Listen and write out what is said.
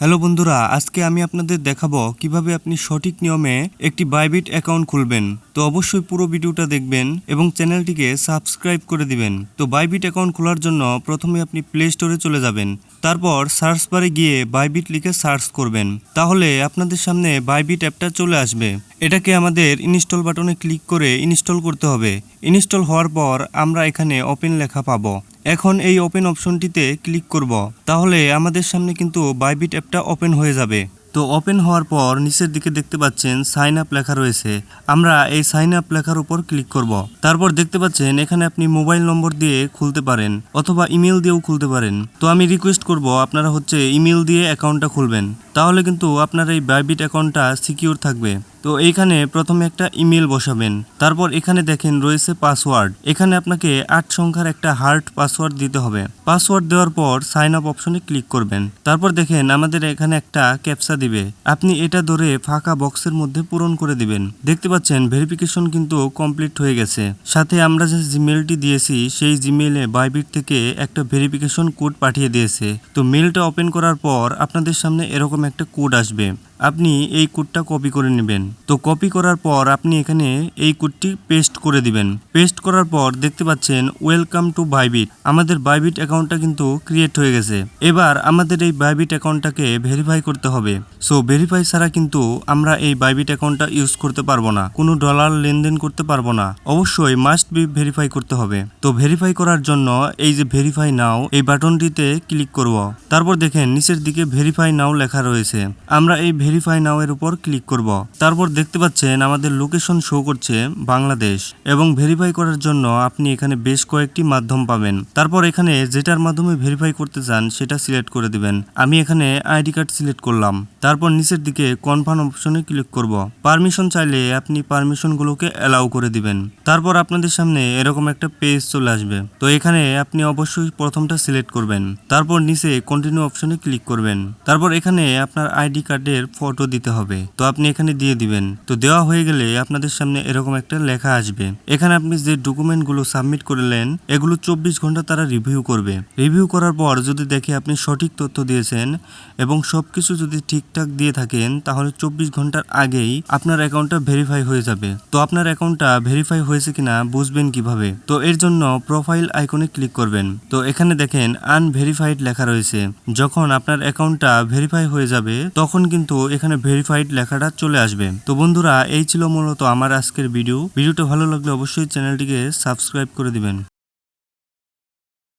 Hello বন্ধুরা, আজকে আমি আপনাদের দেখাবো কীভাবে আপনি সঠিক নিয়মে একটি বাইবিট অ্যাকাউন্ট খুলবেন। তো অবশ্যই পুরো ভিডিওটা দেখবেন এবং চ্যানেলটিকে সাবস্ক্রাইব করে দিবেন। তো বাইবিট অ্যাকাউন্ট খোলার জন্য প্রথমে আপনি প্লে স্টোরে চলে যাবেন। তারপর সার্চ বারে গিয়ে বাইবিট লিখে সার্চ করবেন। তাহলে আপনাদের সামনে বাইবিট অ্যাপটা চলে আসবে। এটাকে আমাদের ইনস্টল বাটনে ক্লিক করে ইনস্টল করতে হবে। ইনস্টল হওয়ার পর আমরা এখানে ওপেন লেখা পাবো। এখন এই ওপেন অপশনটিতে ক্লিক করব। তাহলে আমাদের সামনে কিন্তু বাইবিট অ্যাপটা ওপেন হয়ে যাবে। তো ওপেন হওয়ার পর নিচের দিকে দেখতে পাচ্ছেন সাইন আপ লেখা রয়েছে। আমরা এই সাইন আপ লেখার উপর ক্লিক করব। তারপর দেখতে পাচ্ছেন এখানে আপনি মোবাইল নম্বর দিয়ে খুলতে পারেন অথবা ইমেল দিয়েও খুলতে পারেন। তো আমি রিকোয়েস্ট করব আপনারা হচ্ছে ইমেল দিয়ে অ্যাকাউন্টটা খুলবেন। তাহলে কিন্তু আপনার এই বাইবিট অ্যাকাউন্টটা সিকিউর থাকবে। তো এইখানে প্রথমে একটা ইমেল বসাবেন। তারপর এখানে দেখেন রয়েছে পাসওয়ার্ড। এখানে আপনাকে আট সংখ্যার একটা হার্ট পাসওয়ার্ড দিতে হবে। পাসওয়ার্ড দেওয়ার পর সাইন আপ অপশনে ক্লিক করবেন। তারপর দেখেন আমাদের এখানে একটা ক্যাপসা দিবে। আপনি এটা ধরে ফাঁকা বক্সের মধ্যে পূরণ করে দিবেন। দেখতে পাচ্ছেন ভেরিফিকেশন কিন্তু কমপ্লিট হয়ে গেছে। সাথে আমরা যে জিমেলটি দিয়েছি, সেই জিমেলে বাইবিট থেকে একটা ভেরিফিকেশন কোড পাঠিয়ে দিয়েছে। তো মেলটা ওপেন করার পর আপনাদের সামনে এরকম একটা কোড আসবে। আপনি এই কোডটা কপি করে নেবেন। তো কপি করার পর আপনি এখানে এই কোডটি পেস্ট করে দিবেন। পেস্ট করার পর দেখতে পাচ্ছেন ওয়েলকাম টু বাইবিট আমাদের বাইবিট অ্যাকাউন্টটা কিন্তু ক্রিয়েট হয়ে গেছে। এবার আমাদের এই বাইবিট অ্যাকাউন্টটাকে ভেরিফাই করতে হবে। সো ভেরিফাই ছাড়া কিন্তু আমরা এই বাইবিট অ্যাকাউন্টটা ইউজ করতে পারব না। কোনো ডলার লেনদেন করতে পারব না। অবশ্যই মাস্ট বি ভেরিফাই করতে হবে। তো ভেরিফাই করার জন্য এই যে ভেরিফাই নাও এই বাটনটিতে ক্লিক করব। তারপর দেখেন, নিচের দিকে ভেরিফাই নাও লেখা রয়েছে। আমরা এই ভেরিফাই নাও এর উপর ক্লিক করব। তারপর দেখতে পাচ্ছেন, আমাদের লোকেশন শো করছে বাংলাদেশ এবং ভেরিফাই করার জন্য আপনি এখানে বেশ কয়েকটি মাধ্যম পাবেন। তারপর এখানে যেটার মাধ্যমে ভেরিফাই করতে চান, সেটা সিলেক্ট করে দিবেন। আমি এখানে আইডি কার্ড সিলেক্ট করলাম। তারপর নিচের দিকে কনফার্ম অপশনে ক্লিক করব। পারমিশন চাইলে আপনি পারমিশনগুলোকে অ্যালাউ করে দিবেন। তারপর আপনাদের সামনে এরকম একটা পেজ চলে আসবে। তো এখানে আপনি অবশ্যই প্রথমটা সিলেক্ট করবেন। তারপর নিচে কন্টিনিউ অপশনে ক্লিক করবেন। তারপর এখানে আপনার আইডি কার্ডের ফটো দিতে হবে। তো আপনি এখানে দিয়ে দিবেন। তো দেওয়া হয়ে গেলে আপনাদের সামনে এরকম একটা লেখা আসবে। এখানে আপনি যে ডকুমেন্টগুলো সাবমিট করলেন, এগুলো চব্বিশ ঘণ্টা তারা রিভিউ করবে। রিভিউ করার পর যদি দেখে আপনি সঠিক তথ্য দিয়েছেন এবং সবকিছু যদি ঠিকঠাক দিয়ে থাকেন, তাহলে চব্বিশ ঘণ্টার আগেই আপনার অ্যাকাউন্টটা ভেরিফাই হয়ে যাবে। তো আপনার অ্যাকাউন্টটা ভেরিফাই হয়েছে কিনা বুঝবেন কীভাবে? তো এর জন্য প্রোফাইল আইকনে ক্লিক করবেন। তো এখানে দেখেন আনভেরিফাইড লেখা রয়েছে। যখন আপনার অ্যাকাউন্টটা ভেরিফাই হয়ে যাবে, তখন কিন্তু এখানে ভেরিফাইড লেখাটা চলে আসবে। তো বন্ধুরা, এই ছিল মূলত আমার আজকের ভিডিও ভিডিওটা ভালো লাগলে অবশ্যই চ্যানেলটিকে সাবস্ক্রাইব করে দিবেন।